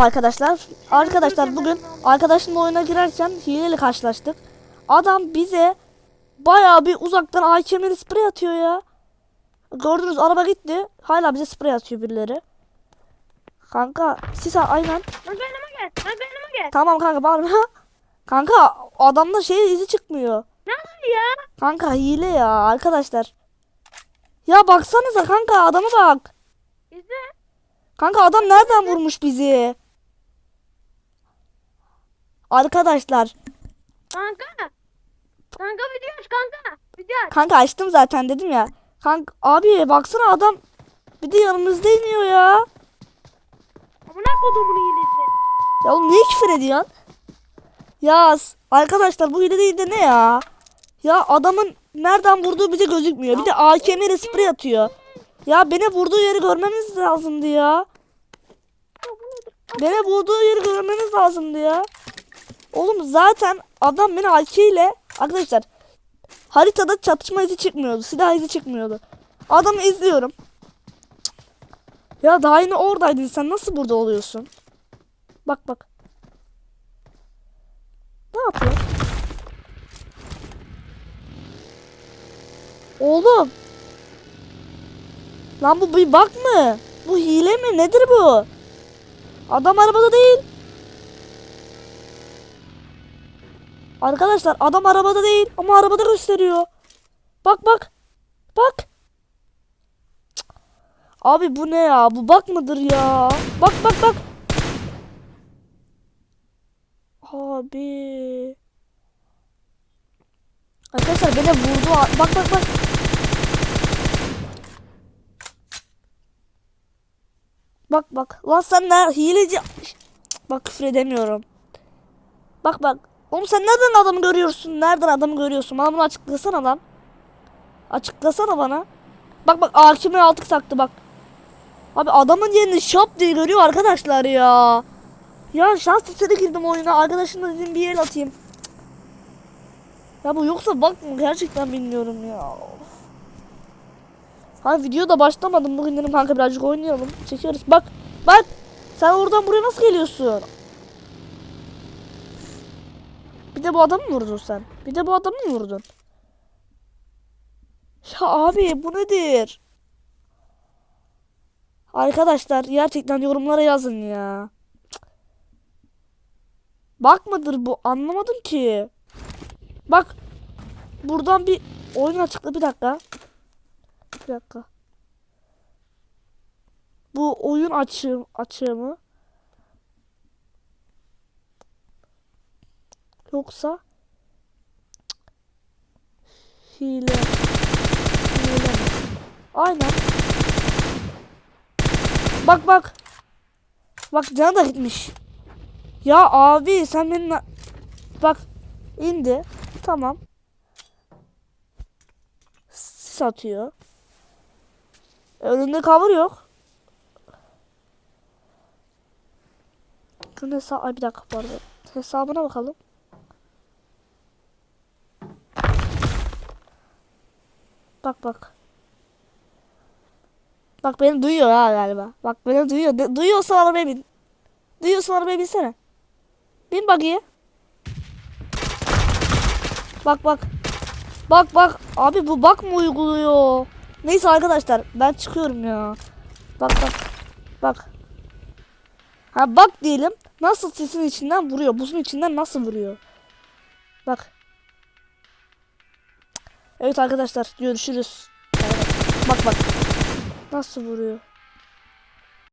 Arkadaşlar, arkadaşlar bugün arkadaşımla oyuna girerken hileyle karşılaştık. Adam bize bayağı bir uzaktan AKM'li sprey atıyor ya. Gördünüz araba gitti. Hala bize sprey atıyor birileri. Kanka siz aynen. Lan yanıma gel. Lan yanıma gel. Tamam kanka bağırma. Kanka adamda şey izi çıkmıyor. Nasıl ya? Kanka hile ya arkadaşlar. Ya baksanıza kanka adama bak. İzle. Kanka adam nereden vurmuş bizi? Arkadaşlar Kanka. Kanka video aç kanka. Video aç. Kanka açtım zaten dedim ya. Kanka abi baksana adam bir de yanımızda iniyor ya. Amına kodumun iyilesi. Ya oğlum niye küfür ediyorsun? Ya s- arkadaşlar bu hile değil de ne ya? Ya adamın nereden vurduğu bize gözükmüyor. Bir de AKM ile sprey atıyor. Ya beni vurduğu yeri görmemiz lazımdı ya. Beni vurduğu yeri görmeniz lazımdı ya. Oğlum zaten adam beni AK arkadaşlar haritada çatışma izi çıkmıyordu. Silah izi çıkmıyordu. Adamı izliyorum. Ya daha yine oradaydın sen nasıl burada oluyorsun? Bak bak. Ne yapıyor? Oğlum. Lan bu bir bak mı? Bu hile mi? Nedir bu? Adam arabada değil. Arkadaşlar adam arabada değil ama arabada gösteriyor. Bak bak. Bak. Cık. Abi bu ne ya? Bu bak mıdır ya? Bak bak bak. Abi. Arkadaşlar beni vurdu. Bak bak bak. Bak bak. Lan sen ne hileci. Bak küfür edemiyorum. Bak bak. Oğlum sen nereden adamı görüyorsun? Nereden adamı görüyorsun? Bana bunu açıklasana lan. Açıklasana bana. Bak bak AKM altı taktı bak. Abi adamın yerini şap diye görüyor arkadaşlar ya. Ya şans eseri girdim oyuna. Arkadaşımla dedim bir el atayım. Ya bu yoksa bak gerçekten bilmiyorum ya. Ha video da başlamadım. Bugün dedim kanka birazcık oynayalım. Çekiyoruz. Bak bak. Sen oradan buraya nasıl geliyorsun? Bir de bu adamı mı vurdun sen? Bir de bu adamı mı vurdun? Ya abi bu nedir? Arkadaşlar gerçekten yorumlara yazın ya. Bak mıdır bu? Anlamadım ki. Bak. Buradan bir oyun açıkla bir dakika. Bir dakika. Bu oyun açığı, açığı Yoksa hile. Hile? Aynen. Bak bak. Bak canı da gitmiş. Ya abi sen benim bak indi. Tamam. Sis atıyor. Önünde cover yok. Şunun hesabı bir dakika pardon. Hesabına bakalım. Bak bak. Bak beni duyuyor ha galiba. Bak beni duyuyor. De- duyuyorsan arabaya bin. Duyuyorsan arabaya binsene. Bin bakayım. Bak bak. Bak bak. Abi bu bak mı uyguluyor? Neyse arkadaşlar ben çıkıyorum ya. Bak bak. Bak. Ha bak diyelim. Nasıl sesin içinden vuruyor. Buzun içinden nasıl vuruyor? Bak. Evet arkadaşlar görüşürüz. Bak bak. Nasıl vuruyor?